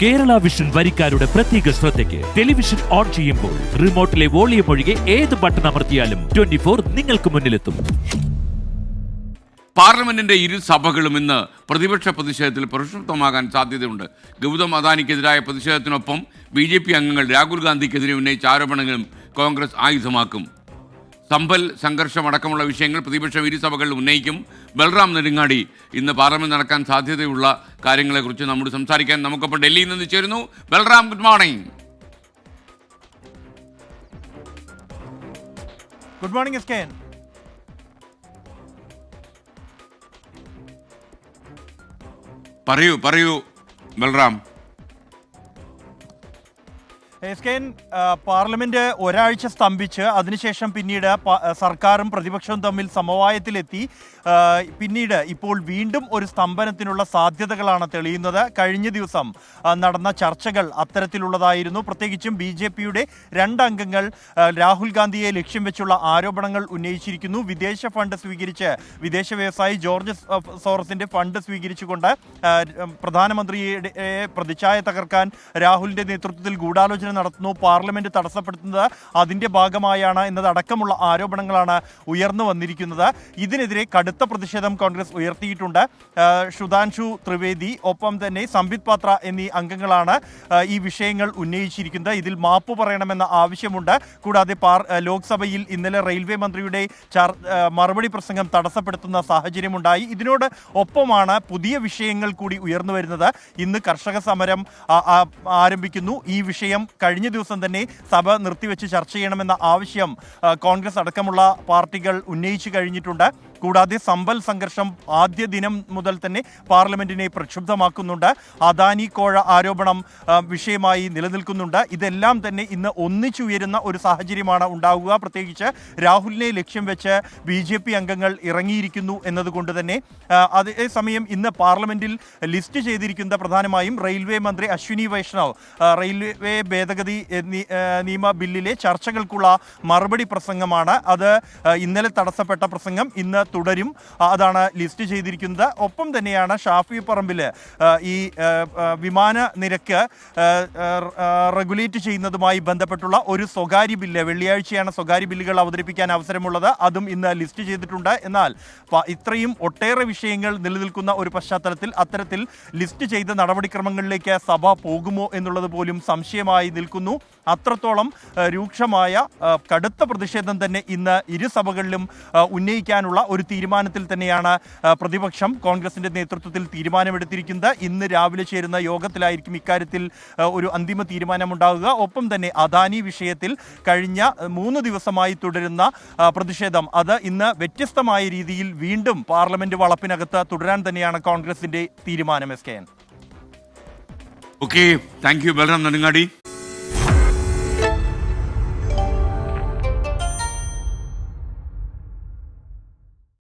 Kerala vision വരിക്കാരുടെ പ്രത്യേക ശ്രദ്ധയ്ക്ക് television on ചെയ്യുമ്പോൾ റിമോട്ടിലെ വോളിയം ഒഴികെ ഏത് ബട്ടൺ അമർത്തിയാലും ട്വന്റി ഫോർ നിങ്ങൾക്ക് മുന്നിലെത്തും. പാർലമെന്റിന്റെ ഇരു സഭകളും ഇന്ന് പ്രതിപക്ഷ പ്രതിഷേധത്തിൽ പ്രക്ഷുബ്ധമാകാൻ സാധ്യതയുണ്ട്. ഗൗതം അദാനിക്കെതിരായ പ്രതിഷേധത്തിനൊപ്പം ബി ജെ പി അംഗങ്ങൾ രാഹുൽ ഗാന്ധിക്കെതിരെ ഉന്നയിച്ച ആരോപണങ്ങളും കോൺഗ്രസ് ആയുധമാക്കും. സമ്പൽ സംഘർഷമടക്കമുള്ള വിഷയങ്ങൾ പ്രതിപക്ഷം ഇരുസഭകളിൽ ഉന്നയിക്കും. ബൽറാം നെടുങ്ങാടി ഇന്ന് പാർലമെന്റ് നടക്കാൻ സാധ്യതയുള്ള കാര്യങ്ങളെക്കുറിച്ച് നമ്മോട് സംസാരിക്കാൻ നമുക്കൊപ്പം ഡൽഹിയിൽ നിന്ന് ചേരുന്നു. Balram good morning good morning S K പറയൂ പറയൂ ബൽറാം. എസ് കെ പാർലമെന്റ് ഒരാഴ്ച സ്തംഭിച്ച് അതിനുശേഷം പിന്നീട് സർക്കാരും പ്രതിപക്ഷവും തമ്മിൽ സമവായത്തിലെത്തി. പിന്നീട് ഇപ്പോൾ വീണ്ടും ഒരു സ്തംഭനത്തിനുള്ള സാധ്യതകളാണ് തെളിയുന്നത്. കഴിഞ്ഞ ദിവസം നടന്ന ചർച്ചകൾ അത്തരത്തിലുള്ളതായിരുന്നു. പ്രത്യേകിച്ചും ബി ജെ പിയുടെ രണ്ടംഗങ്ങൾ രാഹുൽ ഗാന്ധിയെ ലക്ഷ്യം വെച്ചുള്ള ആരോപണങ്ങൾ ഉന്നയിച്ചിരിക്കുന്നു. വിദേശ ഫണ്ട് സ്വീകരിച്ച് വിദേശ വ്യവസായി ജോർജ് സോറസിന്റെ ഫണ്ട് സ്വീകരിച്ചുകൊണ്ട് പ്രധാനമന്ത്രിയുടെ പ്രതിച്ഛായ തകർക്കാൻ രാഹുലിന്റെ നേതൃത്വത്തിൽ ഗൂഢാലോചന നടത്തുന്നു. പാർലമെന്റ് തടസ്സപ്പെടുത്തുന്നത് അതിന്റെ ഭാഗമായാണ് എന്നതടക്കമുള്ള ആരോപണങ്ങളാണ് ഉയർന്നു വന്നിരിക്കുന്നത്. ഇതിനെതിരെ കടുത്ത പ്രതിഷേധം കോൺഗ്രസ് ഉയർത്തിയിട്ടുണ്ട്. ആ, ത്രിവേദി ഒപ്പം തന്നെ സംബിത് പാത്ര എന്നീ അംഗങ്ങളാണ് ഈ വിഷയങ്ങൾ ഉന്നയിച്ചിരിക്കുന്നത്. ഇതിൽ മാപ്പ് പറയണമെന്ന ആവശ്യമുണ്ട്. കൂടാതെ പാർ ലോക്സഭയിൽ ഇന്നലെ റെയിൽവേ മന്ത്രിയുടെ മറുപടി പ്രസംഗം തടസ്സപ്പെടുത്തുന്ന സാഹചര്യമുണ്ടായി. ഇതിനോട് ഒപ്പമാണ് പുതിയ വിഷയങ്ങൾ കൂടി ഉയർന്നു വരുന്നത്. ഇന്ന് കർഷക സമരം ആരംഭിക്കുന്നു. ഈ വിഷയം കഴിഞ്ഞ ദിവസം തന്നെ സഭ നിർത്തിവെച്ച് ചർച്ച ചെയ്യണമെന്ന ആവശ്യം കോൺഗ്രസ് അടക്കമുള്ള പാർട്ടികൾ ഉന്നയിച്ചു കഴിഞ്ഞിട്ടുണ്ട്. കൂടാതെ സമ്പൽ സംഘർഷം ആദ്യ ദിനം മുതൽ തന്നെ പാർലമെന്റിനെ പ്രക്ഷുബ്ധമാക്കുന്നുണ്ട്. അദാനി കോഴ ആരോപണം വിഷയമായി നിലനിൽക്കുന്നുണ്ട്. ഇതെല്ലാം തന്നെ ഇന്ന് ഒന്നിച്ചുയരുന്ന ഒരു സാഹചര്യമാണ് ഉണ്ടാവുക. പ്രത്യേകിച്ച് രാഹുലിനെ ലക്ഷ്യം വെച്ച് ബി ജെ പി അംഗങ്ങൾ ഇറങ്ങിയിരിക്കുന്നു എന്നതുകൊണ്ട് തന്നെ അതേസമയം ഇന്ന് പാർലമെന്റിൽ ലിസ്റ്റ് ചെയ്തിരിക്കുന്ന പ്രധാനമായും റെയിൽവേ മന്ത്രി അശ്വിനി വൈഷ്ണവ് റെയിൽവേ ഭേദഗതി നിയമ ബില്ലിലെ ചർച്ചകൾക്കുള്ള മറുപടി പ്രസംഗമാണ്. അത് ഇന്നലെ തടസ്സപ്പെട്ട പ്രസംഗം. ഇന്ന് തുടരും. അതാണ് ലിസ്റ്റ് ചെയ്തിരിക്കുന്നത്. ഒപ്പം തന്നെയാണ് ഷാഫി പറമ്പിൽ ഈ വിമാന നിരക്ക് റെഗുലേറ്റ് ചെയ്യുന്നതുമായി ബന്ധപ്പെട്ടുള്ള ഒരു സ്വകാര്യ ബില്ല് വെള്ളിയാഴ്ചയാണ് സ്വകാര്യ ബില്ലുകൾ അവതരിപ്പിക്കാൻ അവസരമുള്ളത്. അതും ഇന്ന് ലിസ്റ്റ് ചെയ്തിട്ടുണ്ട്. എന്നാൽ ഇത്രയും ഒട്ടേറെ വിഷയങ്ങൾ നിലനിൽക്കുന്ന ഒരു പശ്ചാത്തലത്തിൽ അത്തരത്തിൽ ലിസ്റ്റ് ചെയ്ത നടപടിക്രമങ്ങളിലേക്ക് സഭ പോകുമോ എന്നുള്ളത് പോലും സംശയമായി നിൽക്കുന്നു. അത്രത്തോളം രൂക്ഷമായ കടുത്ത പ്രതിഷേധം തന്നെ ഇന്ന് ഇരു സഭകളിലും ഉന്നയിക്കാനുള്ള ഒരു തീരുമാനത്തിൽ തന്നെയാണ് പ്രതിപക്ഷം കോൺഗ്രസിന്റെ നേതൃത്വത്തിൽ തീരുമാനമെടുത്തിരിക്കുന്നത്. ഇന്ന് രാവിലെ ചേരുന്ന യോഗത്തിലായിരിക്കും ഇക്കാര്യത്തിൽ ഒരു അന്തിമ തീരുമാനമുണ്ടാകുക ഒപ്പം തന്നെ അദാനി വിഷയത്തിൽ കഴിഞ്ഞ മൂന്ന് ദിവസമായി തുടരുന്ന പ്രതിഷേധം. അത് ഇന്ന് വ്യത്യസ്തമായ രീതിയിൽ വീണ്ടും പാർലമെന്റ് വളപ്പിനകത്ത് തുടരാൻ തന്നെയാണ് കോൺഗ്രസിന്റെ തീരുമാനം S K N. Okay thank you Balram Nedungadi.